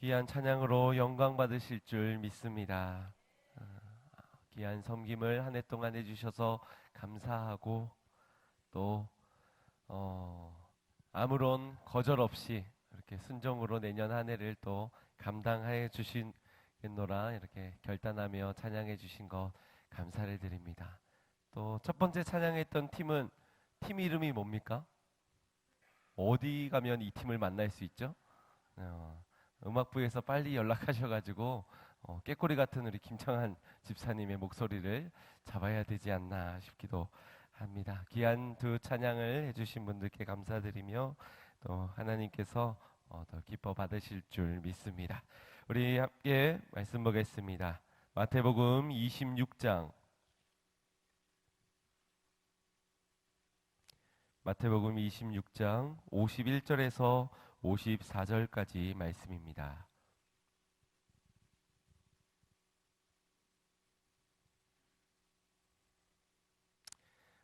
귀한 찬양으로 영광 받으실 줄 믿습니다. 어, 귀한 섬김을 한 해 동안 해주셔서 감사하고 또 어, 아무런 거절 없이 이렇게 순종으로 내년 한 해를 또 감당해 주시겠노라 이렇게 결단하며 찬양해 주신 것 감사를 드립니다. 또 첫 번째 찬양했던 팀은 팀 이름이 뭡니까? 어디 가면 이 팀을 만날 수 있죠? 어, 음악부에서 빨리 연락하셔가지고 어, 깨꼬리 같은 우리 김창한 집사님의 목소리를 잡아야 되지 않나 싶기도 합니다. 귀한 두 찬양을 해주신 분들께 감사드리며 또 하나님께서 어, 더 기뻐 받으실 줄 믿습니다. 우리 함께 말씀 보겠습니다. 마태복음 26장 마태복음 26장 51절에서 54절까지 말씀입니다.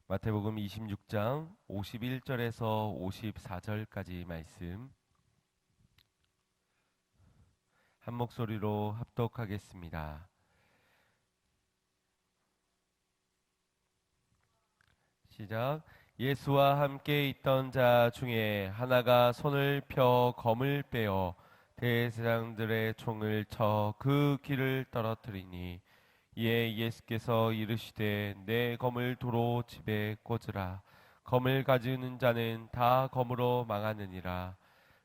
마태복음 26장 51절에서 54절까지 말씀 한 목소리로 합독하겠습니다. 시작. 예수와 함께 있던 자 중에 하나가 손을 펴 검을 빼어 대제사장들의 총을 쳐그 길을 떨어뜨리니 이에 예수께서 이르시되 내 검을 도로 집에 꽂으라. 검을 가지는 자는 다 검으로 망하느니라.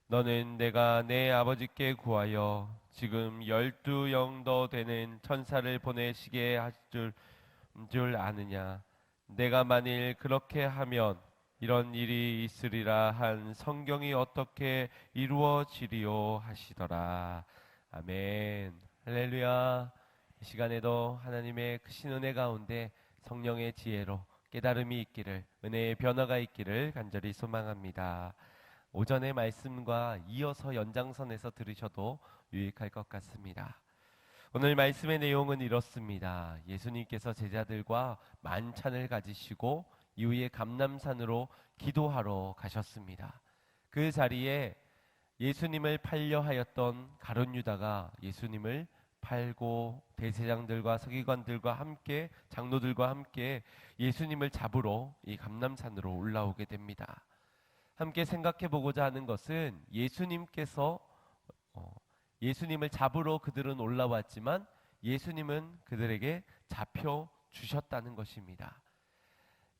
너는 내가 내 아버지께 구하여 지금 열두 영 더 되는 천사를 보내시게 하실 줄 아느냐 내가 만일 그렇게 하면 이런 일이 있으리라 한 성경이 어떻게 이루어지리요 하시더라. 아멘. 할렐루야. 이 시간에도 하나님의 크신 은혜 가운데 성령의 지혜로 깨달음이 있기를 은혜의 변화가 있기를 간절히 소망합니다. 오전의 말씀과 이어서 연장선에서 들으셔도 유익할 것 같습니다. 오늘 말씀의 내용은 이렇습니다. 예수님께서 제자들과 만찬을 가지시고 이후에 감남산으로 기도하러 가셨습니다. 그 자리에 예수님을 팔려 하였던 가론 유다가 예수님을 팔고 대제장들과 서기관들과 함께 장로들과 함께 예수님을 잡으러 이 감남산으로 올라오게 됩니다. 함께 생각해 보고자 하는 것은 예수님께서 어, 예수님을 잡으러 그들은 올라왔지만 예수님은 그들에게 잡혀 주셨다는 것입니다.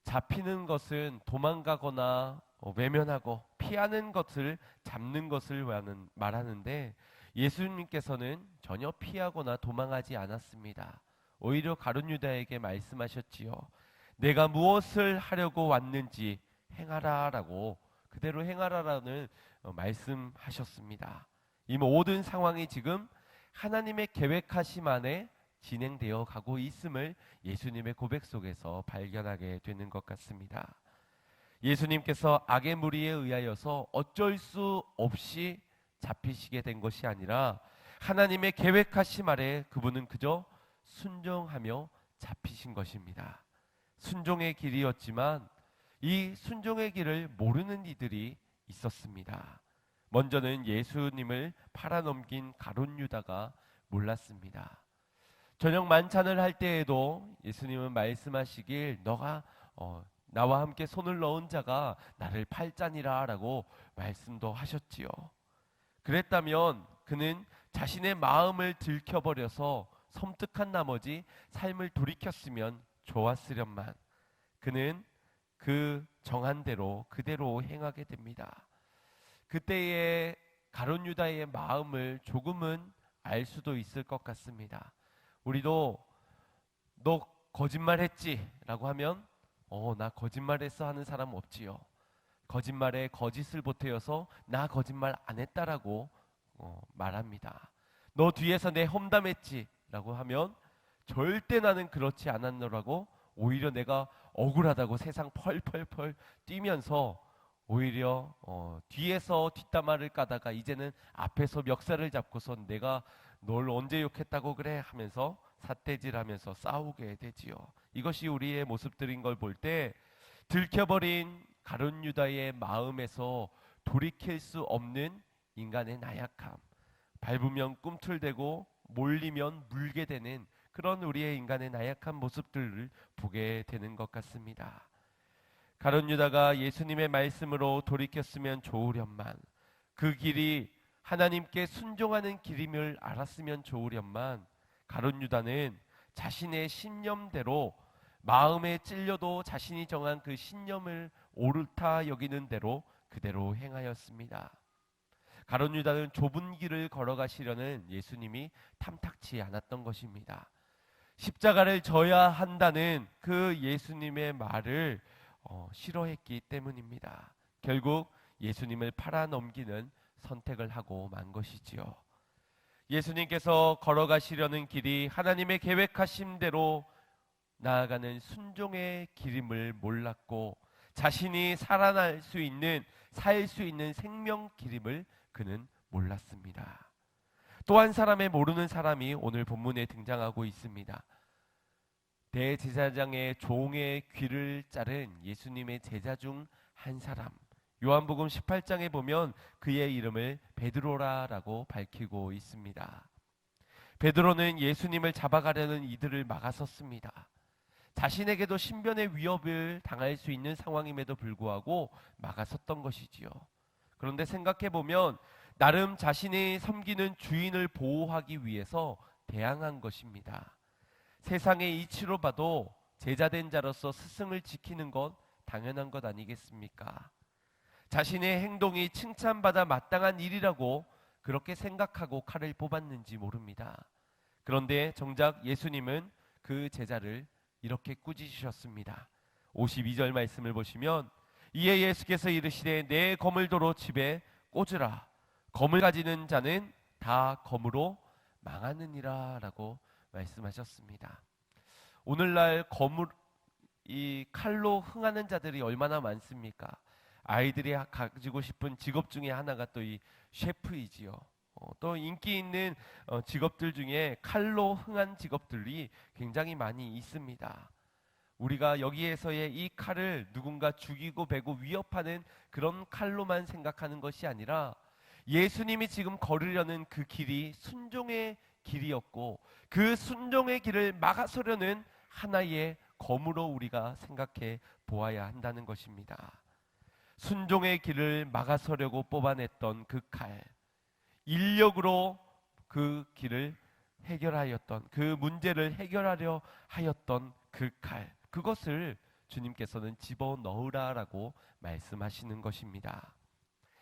잡히는 것은 도망가거나 어, 외면하고 피하는 것을 잡는 것을 말하는데 예수님께서는 전혀 피하거나 도망하지 않았습니다. 오히려 가룟 유다에게 말씀하셨지요. 내가 무엇을 하려고 왔는지 행하라라고 그대로 행하라라는 어, 말씀하셨습니다. 이 모든 상황이 지금 하나님의 계획하심 안에 진행되어 가고 있음을 예수님의 고백 속에서 발견하게 되는 것 같습니다. 예수님께서 악의 무리에 의하여서 어쩔 수 없이 잡히시게 된 것이 아니라 하나님의 계획하심 아래 그분은 그저 순종하며 잡히신 것입니다. 순종의 길이었지만 이 순종의 길을 모르는 이들이 있었습니다. 먼저는 예수님을 팔아넘긴 가론 유다가 몰랐습니다. 저녁 만찬을 할 때에도 예수님은 말씀하시길 너가 어, 나와 함께 손을 넣은 자가 나를 팔자니라라고 말씀도 하셨지요. 그랬다면 그는 자신의 마음을 들켜버려서 섬뜩한 나머지 삶을 돌이켰으면 좋았으련만 그는 그 정한 대로 그대로 행하게 됩니다. 그때의 가론 유다의 마음을 조금은 알 수도 있을 것 같습니다. 우리도 너 거짓말했지라고 하면 어 나 거짓말했어 하는 사람 없지요. 거짓말에 거짓을 보태어서 나 거짓말 안 했다라고 어, 말합니다. 너 뒤에서 내 험담했지라고 하면 절대 나는 그렇지 않았노라고 오히려 내가 억울하다고 세상 펄펄펄 뛰면서 오히려 어, 뒤에서 뒷담화를 까다가 이제는 앞에서 멱살을 잡고서 내가 널 언제 욕했다고 그래 하면서 삿대질하면서 싸우게 되지요. 이것이 우리의 모습들인 걸 볼 때 들켜버린 가론 유다의 마음에서 돌이킬 수 없는 인간의 나약함, 밟으면 꿈틀대고 몰리면 물게 되는 그런 우리의 인간의 나약한 모습들을 보게 되는 것 같습니다. 가론 유다가 예수님의 말씀으로 돌이켰으면 좋으련만 그 길이 하나님께 순종하는 길임을 알았으면 좋으련만 가론 유다는 자신의 신념대로 마음에 찔려도 자신이 정한 그 신념을 옳다 여기는 대로 그대로 행하였습니다. 가론 유다는 좁은 길을 걸어가시려는 예수님이 탐탁치 않았던 것입니다. 십자가를 져야 한다는 그 예수님의 말을 어, 싫어했기 때문입니다. 결국 예수님을 팔아 넘기는 선택을 하고 만 것이지요. 예수님께서 걸어가시려는 길이 하나님의 계획하신 대로 나아가는 순종의 길임을 몰랐고 자신이 살아날 수 있는 살 수 있는 생명 길임을 그는 몰랐습니다. 또 한 사람의 모르는 사람이 오늘 본문에 등장하고 있습니다. 대제사장의 종의 귀를 자른 예수님의 제자 중 한 사람. 요한복음 18장에 보면 그의 이름을 베드로라라고 밝히고 있습니다. 베드로는 예수님을 잡아가려는 이들을 막아섰습니다. 자신에게도 신변의 위협을 당할 수 있는 상황임에도 불구하고 막아섰던 것이지요. 그런데 생각해 보면 나름 자신이 섬기는 주인을 보호하기 위해서 대항한 것입니다. 세상의 이치로 봐도 제자된 자로서 스승을 지키는 것 당연한 것 아니겠습니까? 자신의 행동이 칭찬받아 마땅한 일이라고 그렇게 생각하고 칼을 뽑았는지 모릅니다. 그런데 정작 예수님은 그 제자를 이렇게 꾸짖으셨습니다. 52절 말씀을 보시면 이에 예수께서 이르시되 내 거물도로 집에 꽂으라 검을 가지는 자는 다 검으로 망하느니라라고 말씀하셨습니다. 오늘날 검을 이 칼로 흥하는 자들이 얼마나 많습니까? 아이들이 가지고 싶은 직업 중에 하나가 또 이 셰프이지요. 어, 또 인기 있는 어, 직업들 중에 칼로 흥한 직업들이 굉장히 많이 있습니다. 우리가 여기에서의 이 칼을 누군가 죽이고 베고 위협하는 그런 칼로만 생각하는 것이 아니라 예수님이 지금 걸으려는 그 길이 순종의 길이었고 그 순종의 길을 막아서려는 하나의 검으로 우리가 생각해 보아야 한다는 것입니다. 순종의 길을 막아서려고 뽑아냈던 그 칼, 인력으로 그 길을 해결하였던 그 문제를 해결하려 하였던 그 칼, 그것을 주님께서는 집어 넣으라라고 말씀하시는 것입니다.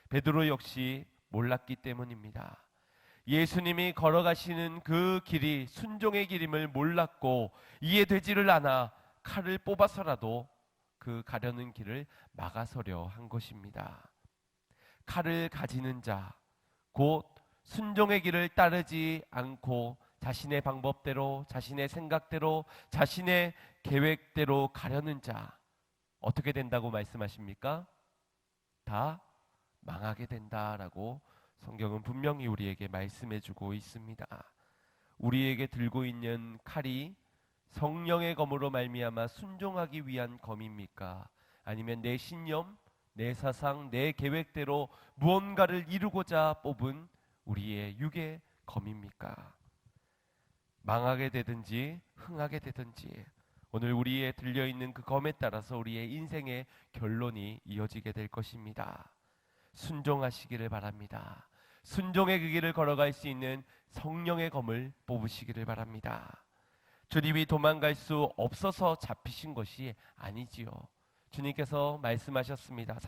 베드로 역시 몰랐기 때문입니다. 예수님이 걸어가시는 그 길이 순종의 길임을 몰랐고 이해되지를 않아 칼을 뽑아서라도 그 가려는 길을 막아서려 한 것입니다. 칼을 가지는 자, 곧 순종의 길을 따르지 않고 자신의 방법대로, 자신의 생각대로, 자신의 계획대로 가려는 자, 어떻게 된다고 말씀하십니까? 다 망하게 된다라고 성경은 분명히 우리에게 말씀해 주고 있습니다. 우리에게 들고 있는 칼이 성령의 검으로 말미암아 순종하기 위한 검입니까? 아니면 내 신념, 내 사상, 내 계획대로 무언가를 이루고자 뽑은 우리의 육의 검입니까? 망하게 되든지 흥하게 되든지 오늘 우리의 들려 있는 그 검에 따라서 우리의 인생의 결론이 이어지게 될 것입니다. 순종하시기를 바랍니다. 순종의 그 길을 걸어갈 수 있는 성령의 검을 뽑으시기를 바랍니다. 주님이 도망갈 수 없어서 잡히신 것이 아니지요. 주님께서 말씀하셨습니다.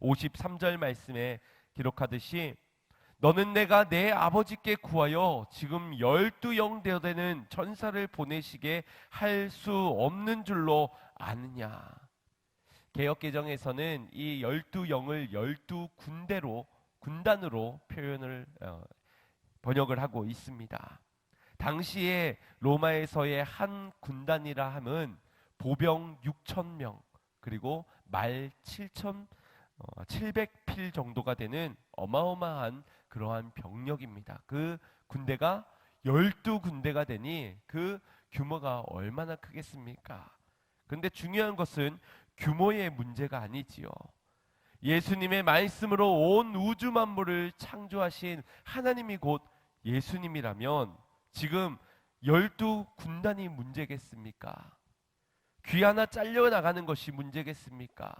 53절 말씀에 기록하듯이 너는 내가 내 아버지께 구하여 지금 열두 영 되는 전사를 보내시게 할 수 없는 줄로 아느냐. 개혁개정에서는 이 열두 영을 열두 군대로 군단으로 표현을 어, 번역을 하고 있습니다. 당시에 로마에서의 한 군단이라 함은 보병 6천 명 그리고 말 7천 어, 700필 정도가 되는 어마어마한 그러한 병력입니다. 그 군대가 12군대가 되니 그 규모가 얼마나 크겠습니까? 근데 중요한 것은 규모의 문제가 아니지요. 예수님의 말씀으로 온 우주 만물을 창조하신 하나님이 곧 예수님이라면 지금 열두 군단이 문제겠습니까? 귀 하나 잘려 나가는 것이 문제겠습니까?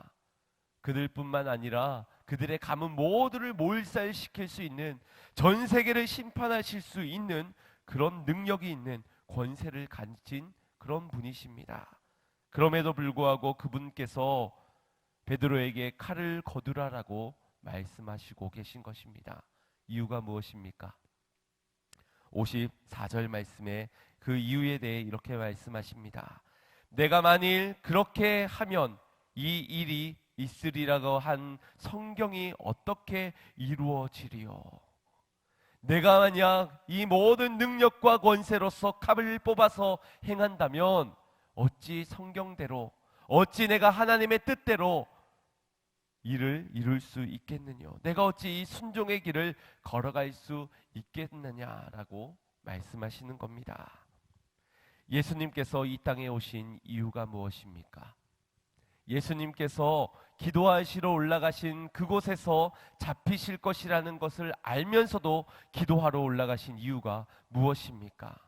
그들뿐만 아니라 그들의 가문 모두를 몰살시킬 수 있는 전 세계를 심판하실 수 있는 그런 능력이 있는 권세를 가진 그런 분이십니다. 그럼에도 불구하고 그분께서 베드로에게 칼을 거두라라고 말씀하시고 계신 것입니다. 이유가 무엇입니까? 54절 말씀에 그 이유에 대해 이렇게 말씀하십니다. 내가 만일 그렇게 하면 이 일이 있으리라고 한 성경이 어떻게 이루어지리요? 내가 만약 이 모든 능력과 권세로서 칼을 뽑아서 행한다면 어찌 성경대로 어찌 내가 하나님의 뜻대로 일을 이룰 수 있겠느냐? 내가 어찌 이 순종의 길을 걸어갈 수 있겠느냐라고 말씀하시는 겁니다. 예수님께서 이 땅에 오신 이유가 무엇입니까? 예수님께서 기도하시러 올라가신 그곳에서 잡히실 것이라는 것을 알면서도 기도하러 올라가신 이유가 무엇입니까?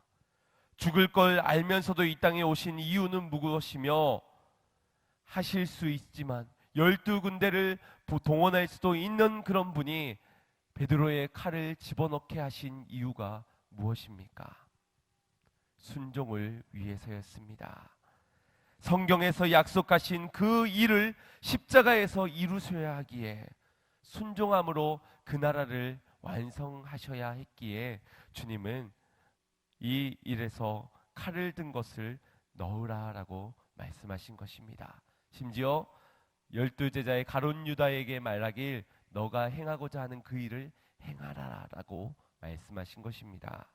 죽을 걸 알면서도 이 땅에 오신 이유는 무엇이며 하실 수 있지만 열두 군데를 동원할 수도 있는 그런 분이 베드로의 칼을 집어넣게 하신 이유가 무엇입니까? 순종을 위해서였습니다. 성경에서 약속하신 그 일을 십자가에서 이루셔야 하기에 순종함으로 그 나라를 완성하셔야 했기에 주님은 이 일에서 칼을 든 것을 넣으라라고 말씀하신 것입니다. 심지어 열두 제자의 가론 유다에게 말하길 너가 행하고자 하는 그 일을 행하라라고 말씀하신 것입니다.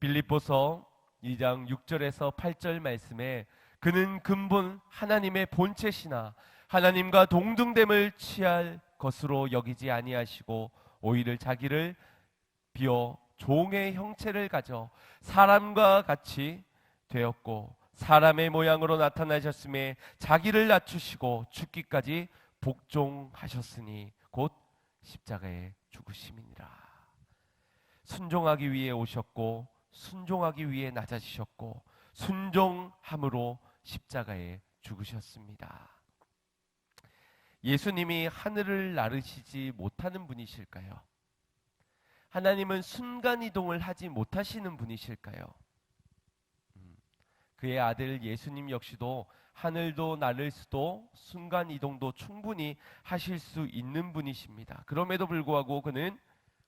빌립보서 2장 6절에서 8절 말씀에 그는 근본 하나님의 본체시나 하나님과 동등됨을 취할 것으로 여기지 아니하시고 오히려 자기를 비어 종의 형체를 가져 사람과 같이 되었고 사람의 모양으로 나타나셨음에 자기를 낮추시고 죽기까지 복종하셨으니 곧 십자가에 죽으심이니라. 순종하기 위해 오셨고 순종하기 위해 낮아지셨고 순종함으로 십자가에 죽으셨습니다. 예수님이 하늘을 나르시지 못하는 분이실까요? 하나님은 순간 이동을 하지 못하시는 분이실까요? 그의 아들 예수님 역시도 하늘도 나를 수도 순간 이동도 충분히 하실 수 있는 분이십니다. 그럼에도 불구하고 그는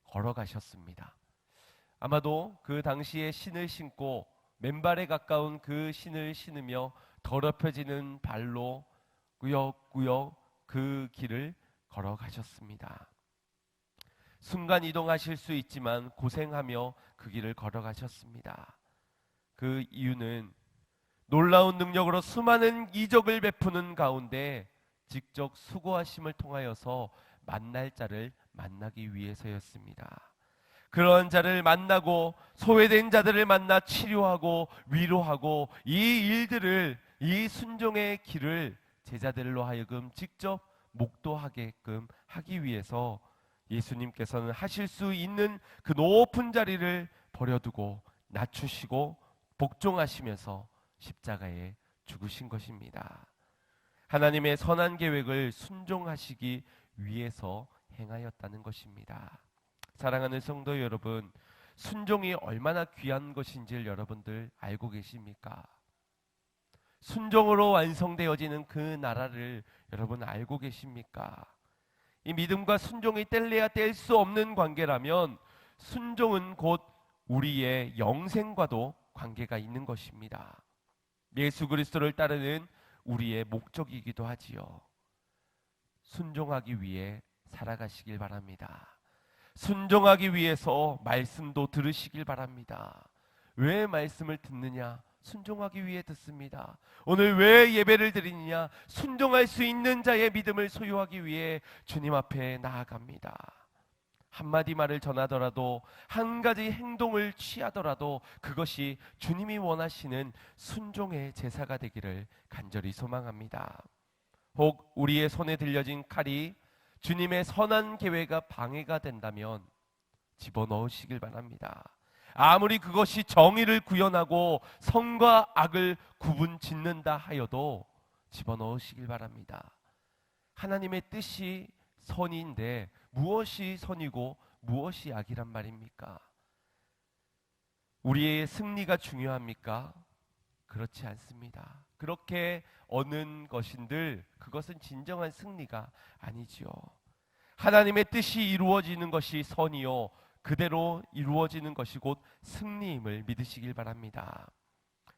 걸어가셨습니다. 아마도 그 당시에 신을 신고 맨발에 가까운 그 신을 신으며 더럽혀지는 발로 구역구역 그 길을 걸어가셨습니다. 순간 이동하실 수 있지만 고생하며 그 길을 걸어가셨습니다. 그 이유는 놀라운 능력으로 수많은 이적을 베푸는 가운데 직접 수고하심을 통하여서 만날 자를 만나기 위해서였습니다. 그런 자를 만나고 소외된 자들을 만나 치료하고 위로하고 이 일들을 이 순종의 길을 제자들로 하여금 직접 목도하게끔 하기 위해서 예수님께서는 하실 수 있는 그 높은 자리를 버려두고 낮추시고 복종하시면서 십자가에 죽으신 것입니다. 하나님의 선한 계획을 순종하시기 위해서 행하였다는 것입니다. 사랑하는 성도 여러분, 순종이 얼마나 귀한 것인지를 여러분들 알고 계십니까? 순종으로 완성되어지는 그 나라를 여러분 알고 계십니까? 이 믿음과 순종이 뗄래야 뗄 수 없는 관계라면 순종은 곧 우리의 영생과도 관계가 있는 것입니다. 예수 그리스도를 따르는 우리의 목적이기도 하지요. 순종하기 위해 살아가시길 바랍니다. 순종하기 위해서 말씀도 들으시길 바랍니다. 왜 말씀을 듣느냐? 순종하기 위해 듣습니다. 오늘 왜 예배를 드리느냐? 순종할 수 있는 자의 믿음을 소유하기 위해 주님 앞에 나아갑니다. 한마디 말을 전하더라도 한 가지 행동을 취하더라도 그것이 주님이 원하시는 순종의 제사가 되기를 간절히 소망합니다. 혹 우리의 손에 들려진 칼이 주님의 선한 계획과 방해가 된다면 집어넣으시길 바랍니다. 아무리 그것이 정의를 구현하고 선과 악을 구분 짓는다 하여도 집어넣으시길 바랍니다. 하나님의 뜻이 선인데 무엇이 선이고 무엇이 악이란 말입니까? 우리의 승리가 중요합니까? 그렇지 않습니다. 그렇게 얻는 것인들 그것은 진정한 승리가 아니지요. 하나님의 뜻이 이루어지는 것이 선이요 그대로 이루어지는 것이 곧 승리임을 믿으시길 바랍니다.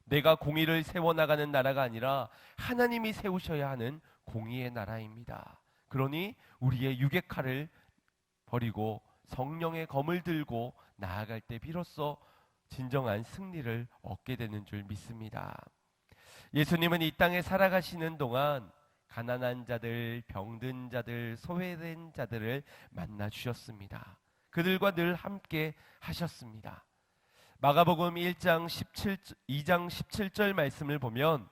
내가 공의를 세워 나가는 나라가 아니라 하나님이 세우셔야 하는 공의의 나라입니다. 그러니 우리의 유괴칼을 버리고 성령의 검을 들고 나아갈 때 비로소 진정한 승리를 얻게 되는 줄 믿습니다. 예수님은 이 땅에 살아가시는 동안 가난한 자들, 병든 자들, 소외된 자들을 만나 주셨습니다. 그들과 늘 함께 하셨습니다. 마가복음 1장 17 2장 17절 말씀을 보면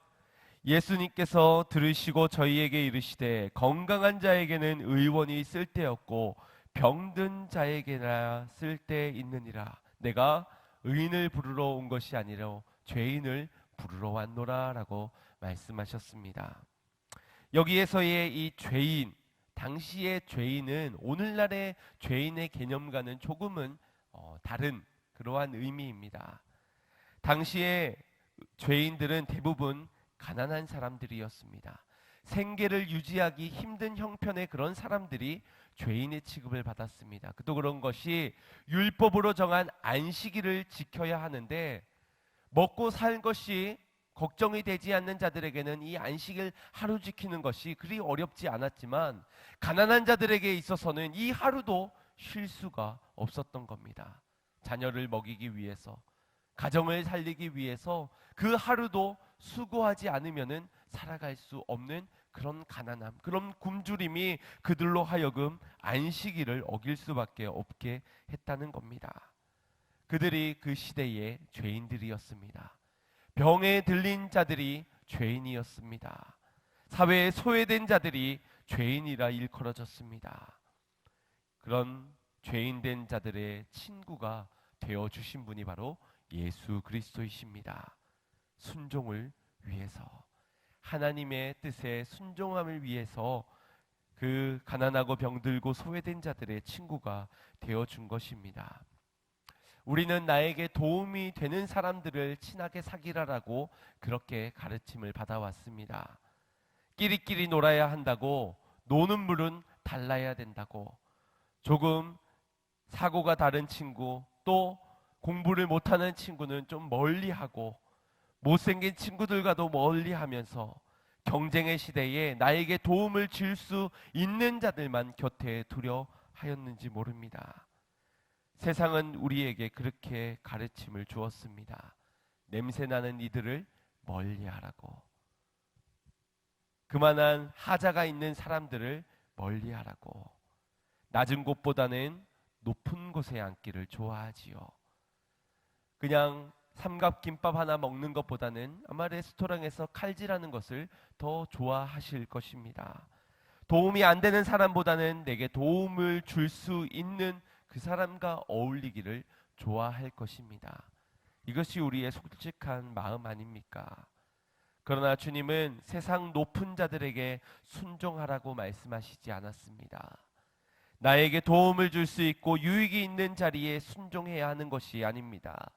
예수님께서 들으시고 저희에게 이르시되 건강한 자에게는 의원이 쓸데없고 병든 자에게나 쓸데 있느니라 내가 의인을 부르러 온 것이 아니라 죄인을 부르러 왔노라라고 말씀하셨습니다. 여기에서의 이 죄인 당시의 죄인은 오늘날의 죄인의 개념과는 조금은 어, 다른 그러한 의미입니다. 당시의 죄인들은 대부분 가난한 사람들이었습니다. 생계를 유지하기 힘든 형편의 그런 사람들이 죄인의 취급을 받았습니다. 또 그런 것이 율법으로 정한 안식일을 지켜야 하는데 먹고 살 것이 걱정이 되지 않는 자들에게는 이 안식일 하루 지키는 것이 그리 어렵지 않았지만 가난한 자들에게 있어서는 이 하루도 쉴 수가 없었던 겁니다. 자녀를 먹이기 위해서 가정을 살리기 위해서 그 하루도 수고하지 않으면은 살아갈 수 없는 그런 가난함, 그런 굶주림이 그들로 하여금 안식일을 어길 수밖에 없게 했다는 겁니다. 그들이 그 시대의 죄인들이었습니다. 병에 들린 자들이 죄인이었습니다. 사회에 소외된 자들이 죄인이라 일컬어졌습니다. 그런 죄인된 자들의 친구가 되어 주신 분이 바로 예수 그리스도이십니다. 순종을 위해서 하나님의 뜻에 순종함을 위해서 그 가난하고 병들고 소외된 자들의 친구가 되어 준 것입니다. 우리는 나에게 도움이 되는 사람들을 친하게 사귀라라고 그렇게 가르침을 받아왔습니다. 끼리끼리 놀아야 한다고 노는 물은 달라야 된다고 조금 사고가 다른 친구 또 공부를 못하는 친구는 좀 멀리하고 못생긴 친구들과도 멀리 하면서 경쟁의 시대에 나에게 도움을 줄 수 있는 자들만 곁에 두려 하였는지 모릅니다. 세상은 우리에게 그렇게 가르침을 주었습니다. 냄새나는 이들을 멀리 하라고. 그만한 하자가 있는 사람들을 멀리 하라고. 낮은 곳보다는 높은 곳에 앉기를 좋아하지요. 그냥 삼각김밥 하나 먹는 것보다는 아마 레스토랑에서 칼질하는 것을 더 좋아하실 것입니다. 도움이 안 되는 사람보다는 내게 도움을 줄 수 있는 그 사람과 어울리기를 좋아할 것입니다. 이것이 우리의 솔직한 마음 아닙니까? 그러나 주님은 세상 높은 자들에게 순종하라고 말씀하시지 않았습니다. 나에게 도움을 줄 수 있고 유익이 있는 자리에 순종해야 하는 것이 아닙니다.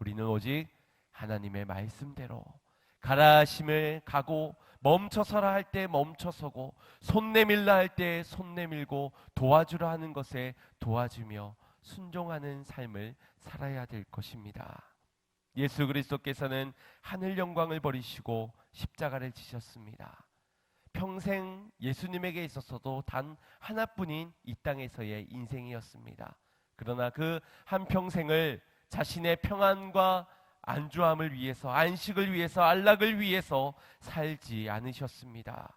우리는 오직 하나님의 말씀대로 가라 하심을 가고 멈춰서라 할 때 멈춰서고 손 내밀라 할 때 손 내밀고 도와주라 하는 것에 도와주며 순종하는 삶을 살아야 될 것입니다. 예수 그리스도께서는 하늘 영광을 버리시고 십자가를 지셨습니다. 평생 예수님에게 있어서도 단 하나뿐인 이 땅에서의 인생이었습니다. 그러나 그 한 평생을 자신의 평안과 안주함을 위해서 안식을 위해서 안락을 위해서 살지 않으셨습니다.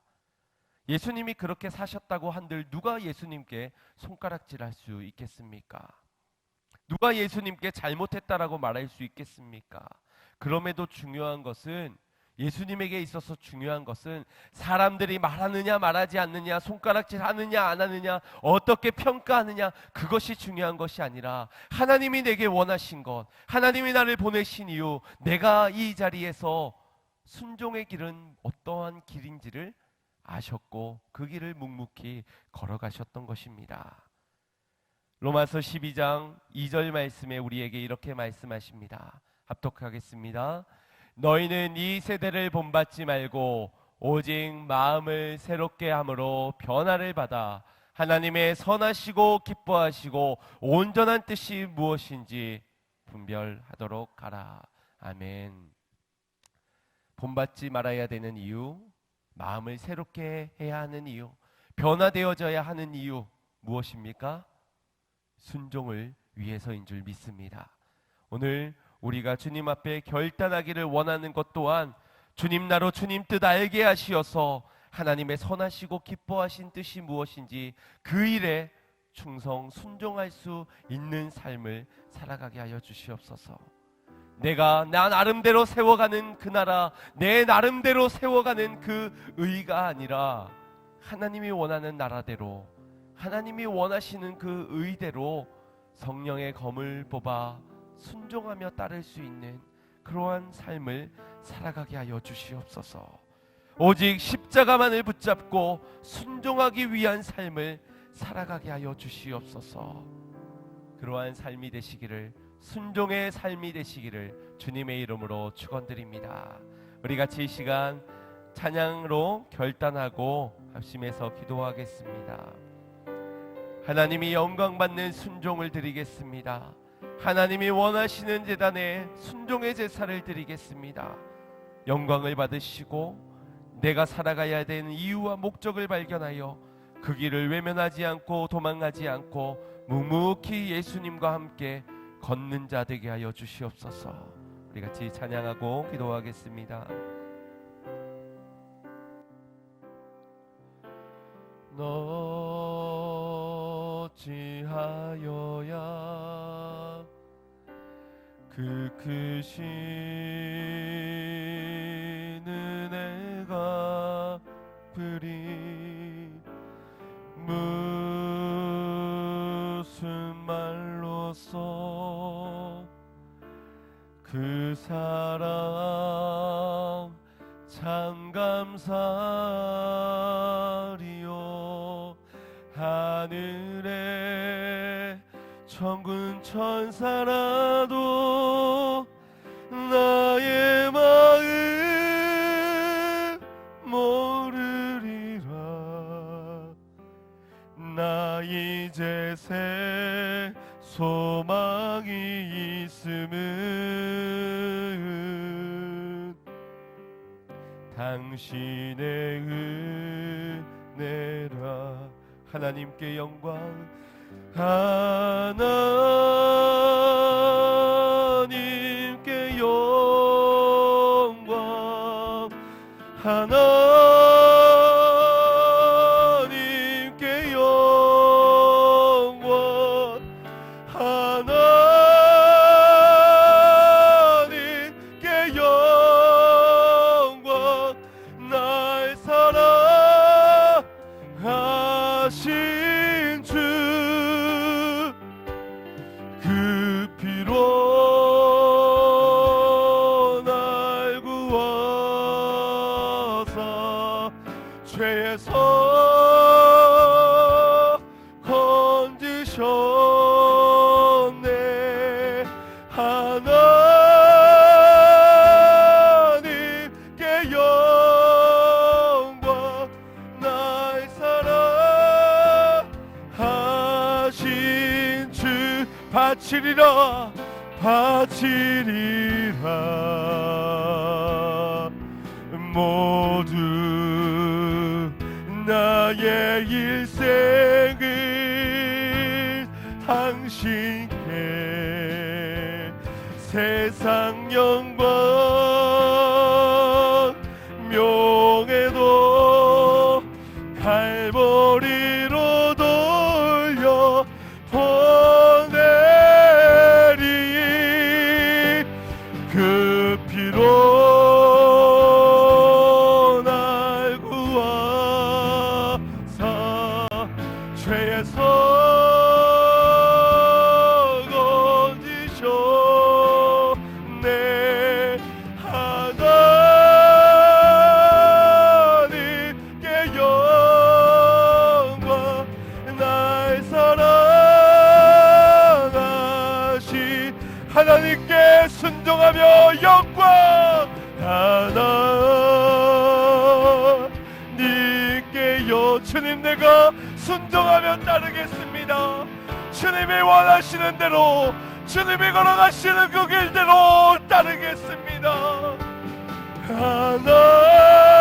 예수님이 그렇게 사셨다고 한들 누가 예수님께 손가락질할 수 있겠습니까? 누가 예수님께 잘못했다라고 말할 수 있겠습니까? 그럼에도 중요한 것은 예수님에게 있어서 중요한 것은 사람들이 말하느냐 말하지 않느냐 손가락질 하느냐 안 하느냐 어떻게 평가하느냐 그것이 중요한 것이 아니라 하나님이 내게 원하신 것 하나님이 나를 보내신 이유 내가 이 자리에서 순종의 길은 어떠한 길인지를 아셨고 그 길을 묵묵히 걸어가셨던 것입니다. 로마서 12장 2절 말씀에 우리에게 이렇게 말씀하십니다. 합독하겠습니다. 너희는 이 세대를 본받지 말고 오직 마음을 새롭게 함으로 변화를 받아 하나님의 선하시고 기뻐하시고 온전한 뜻이 무엇인지 분별하도록 하라. 아멘. 본받지 말아야 되는 이유, 마음을 새롭게 해야 하는 이유, 변화되어져야 하는 이유 무엇입니까? 순종을 위해서인 줄 믿습니다. 오늘 우리가 주님 앞에 결단하기를 원하는 것 또한 주님 나로 주님 뜻 알게 하시어서 하나님의 선하시고 기뻐하신 뜻이 무엇인지 그 일에 충성 순종할 수 있는 삶을 살아가게 하여 주시옵소서. 내가 나 나름대로 세워가는 그 나라, 내 나름대로 세워가는 그 의가 아니라 하나님이 원하는 나라대로, 하나님이 원하시는 그 의대로 성령의 검을 뽑아 순종하며 따를 수 있는 그러한 삶을 살아가게 하여 주시옵소서. 오직 십자가만을 붙잡고 순종하기 위한 삶을 살아가게 하여 주시옵소서. 그러한 삶이 되시기를 순종의 삶이 되시기를 주님의 이름으로 축원드립니다. 우리 같이 이 시간 찬양으로 결단하고 합심해서 기도하겠습니다. 하나님이 영광 받는 순종을 드리겠습니다. 하나님이 원하시는 재단에 순종의 제사를 드리겠습니다. 영광을 받으시고 내가 살아가야 되는 이유와 목적을 발견하여 그 길을 외면하지 않고 도망가지 않고 묵묵히 예수님과 함께 걷는 자 되게 하여 주시옵소서. 우리 같이 찬양하고 기도하겠습니다. 어 크신 은혜가 그리 무슨 말로써 그 사랑 참 감사리요. 하늘에 천군 천사라도 나 이제 새 소망이 있음은 당신의 은혜라. 하나님께 영광. 하나 바치리라 바치리라. 모두 나의 일생을 당신께 세상 영광 명예도 갈 순종하며 따르겠습니다. 주님이 원하시는 대로 주님이 걸어가시는 그 길대로 따르겠습니다. 하나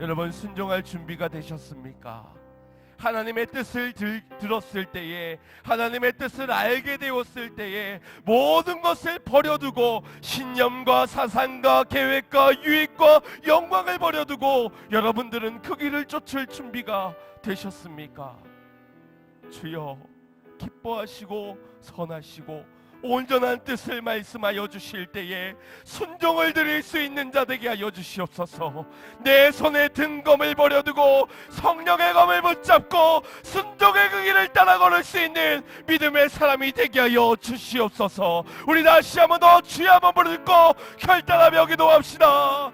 여러분 순종할 준비가 되셨습니까? 하나님의 뜻을 들, 들었을 때에 하나님의 뜻을 알게 되었을 때에 모든 것을 버려두고 신념과 사상과 계획과 유익과 영광을 버려두고 여러분들은 그 길을 쫓을 준비가 되셨습니까? 주여 기뻐하시고 선하시고 온전한 뜻을 말씀하여 주실 때에 순종을 드릴 수 있는 자 되게 하여 주시옵소서. 내 손에 등검을 버려두고 성령의 검을 붙잡고 순종의 그 길을 따라 걸을 수 있는 믿음의 사람이 되게 하여 주시옵소서. 우리 다시 한번 더 주여 한번 부르고 결단하며 기도합시다.